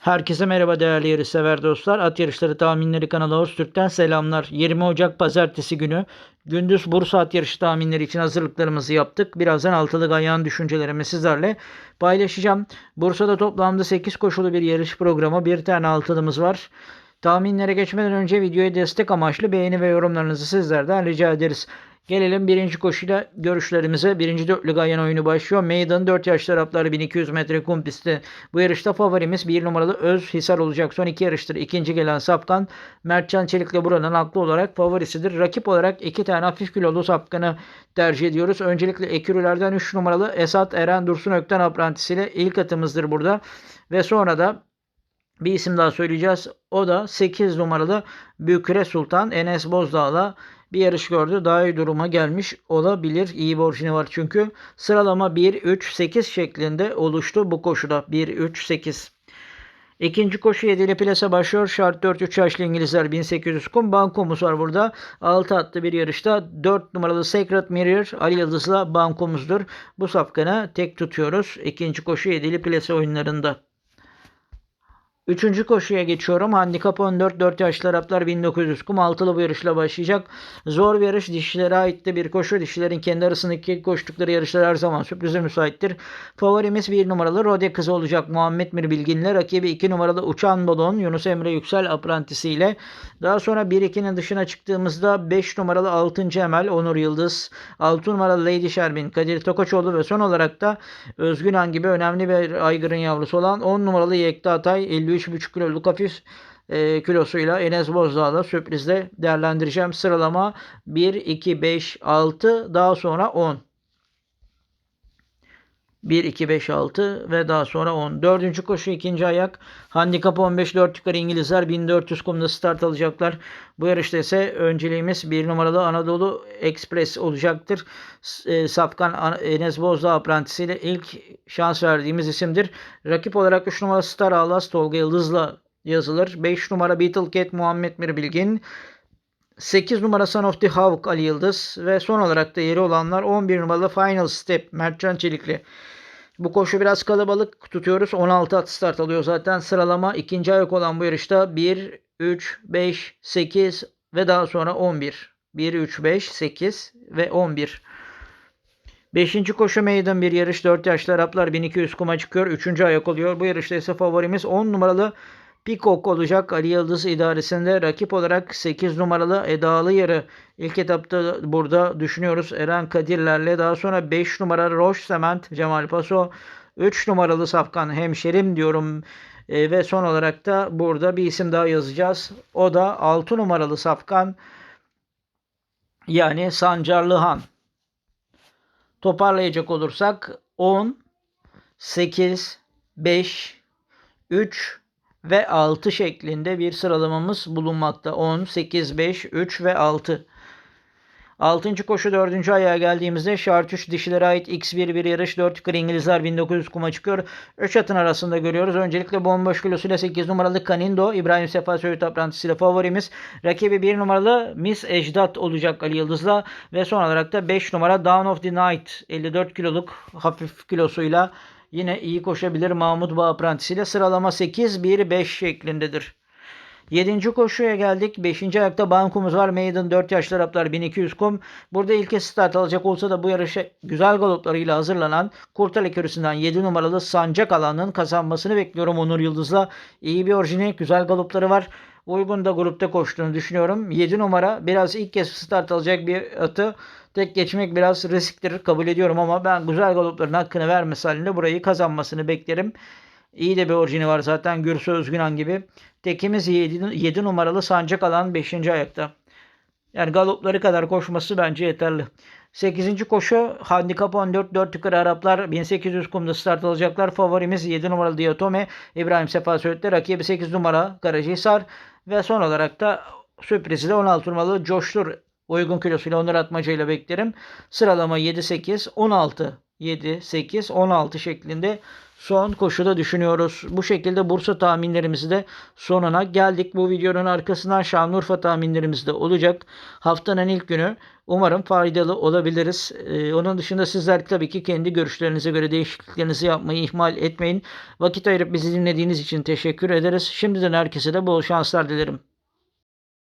Herkese merhaba değerli yarışsever dostlar. At Yarışları Tahminleri kanalı Horstürk'ten selamlar. 20 Ocak Pazartesi günü gündüz Bursa at yarışı tahminleri için hazırlıklarımızı yaptık. Birazdan altılı ayağın düşüncelerimi sizlerle paylaşacağım. Bursa'da toplamda 8 koşulu bir yarış programı. Bir tane altılımız var. Tahminlere geçmeden önce videoya destek amaçlı beğeni ve yorumlarınızı sizlerden rica ederiz. Gelelim birinci koşuyla görüşlerimize. Birinci dörtlü Gayen oyunu başlıyor. Meydan 4 yaş tarafları 1200 metre kum pisti. Bu yarışta favorimiz 1 numaralı Öz Hisar olacak. Son iki yarıştır. ikinci gelen Sapkan Mertcan Çelik'le buranın haklı olarak favorisidir. Rakip olarak iki tane hafif kilolu Sapkan'ı tercih ediyoruz. Öncelikle ekürülerden 3 numaralı Esat Eren Dursun Ökten aprantisiyle ilk atımızdır burada. Ve sonra da bir isim daha söyleyeceğiz. O da 8 numaralı Bükre Sultan Enes Bozdağ'la bir yarış gördü. Daha iyi duruma gelmiş olabilir. İyi orijini var çünkü. Sıralama 1-3-8 şeklinde oluştu bu koşuda. 1-3-8. İkinci koşu 7'li plase başlıyor. Şart 4-3 yaşlı İngilizler 1800 kum. Bankomuz var burada. 6 atlı bir yarışta 4 numaralı Sacred Mirror Ali Yıldız'la bankomuzdur. Bu safkanı tek tutuyoruz. İkinci koşu 7'li plase oyunlarında. Üçüncü koşuya geçiyorum. Handikap 14 4 yaşlı Araplar 1900 kum altılı bu yarışla başlayacak. Zor bir yarış dişilere aitti bir koşu. Dişilerin kendi arasındaki koştukları yarışlar her zaman sürprize müsaittir. Favorimiz 1 numaralı Rode kızı olacak Muhammed Mir Bilgin'le. Rakibi 2 numaralı Uçan Balon Yunus Emre Yüksel aprantisiyle. Daha sonra 1-2'nin dışına çıktığımızda 5 numaralı 6. Emel Onur Yıldız. 6 numaralı Lady Şerbin Kadir Tokoçoğlu ve son olarak da Özgün Han gibi önemli bir aygırın yavrusu olan 10 numaralı Yekta Atay 53,5 kiloluk hafif e, kilosuyla Enes Bozdağ'la sürprizle değerlendireceğim. Sıralama 1, 2, 5, 6 daha sonra 10. 1, 2, 5, 6 ve daha sonra 10. Dördüncü koşu ikinci ayak. Handikap 15 4 yukarı İngilizler 1400 kumda start alacaklar. Bu yarışta ise önceliğimiz 1 numaralı Anadolu Express olacaktır. E, Safkan Enes Bozdağ aprantisiyle ilk şans verdiğimiz isimdir. Rakip olarak 3 numara Star Alas Tolga Yıldız'la yazılır. 5 numara Beetle Cat Muhammed Mir Bilgin. 8 numara Son of the Hawk Ali Yıldız ve son olarak da yeri olanlar 11 numaralı Final Step Mertcan Çelikli. Bu koşu biraz kalabalık tutuyoruz. 16 at start alıyor zaten. Sıralama ikinci ayak olan bu yarışta 1, 3, 5, 8 ve daha sonra 11. 1, 3, 5, 8 ve 11. Beşinci koşu meydan bir yarış. 4 yaşlı Araplar 1200 kuma çıkıyor. Üçüncü ayak oluyor. Bu yarışta ise favorimiz 10 numaralı Peacock olacak Ali Yıldız idaresinde. Rakip olarak 8 numaralı Edalı Yarı. İlk etapta burada düşünüyoruz. Eren Kadirlerle. Daha sonra 5 numara Roche Sement Cemal Paso. 3 numaralı Safkan Hemşerim diyorum. E, ve son olarak da burada bir isim daha yazacağız. O da 6 numaralı Safkan yani Sancarlı Han. Toparlayacak olursak 10 8 5 3 ve 6 şeklinde bir sıralamamız bulunmakta. 10, 8, 5, 3 ve 6. 6. koşu 4. ayağa geldiğimizde şart 3 dişilere ait X1 bir yarış 4 yukarı İngilizler 1900 kuma çıkıyor. 3 atın arasında görüyoruz. Öncelikle bomboş kilosuyla 8 numaralı Kanindo İbrahim Sefa Söğüt aprantisiyle favorimiz. Rakibi 1 numaralı Miss Ejdat olacak Ali Yıldız'la ve son olarak da 5 numara Down of the Night 54 kiloluk hafif kilosuyla Yine iyi koşabilir Mahmut Bağ aprantisiyle sıralama 8-1-5 şeklindedir. 7. koşuya geldik. 5. ayakta bankumuz var. Maiden 4 yaşlı Araplar 1200 kum. Burada ilk start alacak olsa da bu yarışa güzel galoplarıyla hazırlanan Kurtal Ekürüsü'nden 7 numaralı Sancak alanının kazanmasını bekliyorum Onur Yıldız'la. İyi bir orijinal güzel galopları var. Uygun da grupta koştuğunu düşünüyorum. 7 numara biraz ilk kez start alacak bir atı. Tek geçmek biraz risktir kabul ediyorum ama ben güzel galopların hakkını vermesi halinde burayı kazanmasını beklerim. İyi de bir orijini var zaten Gürsü Özgünan gibi. Tekimiz 7, 7 numaralı sancak alan 5. ayakta. Yani galopları kadar koşması bence yeterli. 8. koşu handikap 14 4 yukarı Araplar 1800 kumda start alacaklar. Favorimiz 7 numaralı Diatome İbrahim Sefa Söğüt'te rakibi 8 numara Karacahisar ve son olarak da sürprizi de 16 numaralı Coştur uygun kilosuyla Onur Atmaca ile beklerim. Sıralama 7 8 16 7, 8, 16 şeklinde son koşuda düşünüyoruz. Bu şekilde Bursa tahminlerimizi de sonuna geldik. Bu videonun arkasından Şanlıurfa tahminlerimiz de olacak. Haftanın ilk günü umarım faydalı olabiliriz. Ee, onun dışında sizler tabii ki kendi görüşlerinize göre değişikliklerinizi yapmayı ihmal etmeyin. Vakit ayırıp bizi dinlediğiniz için teşekkür ederiz. Şimdiden herkese de bol şanslar dilerim.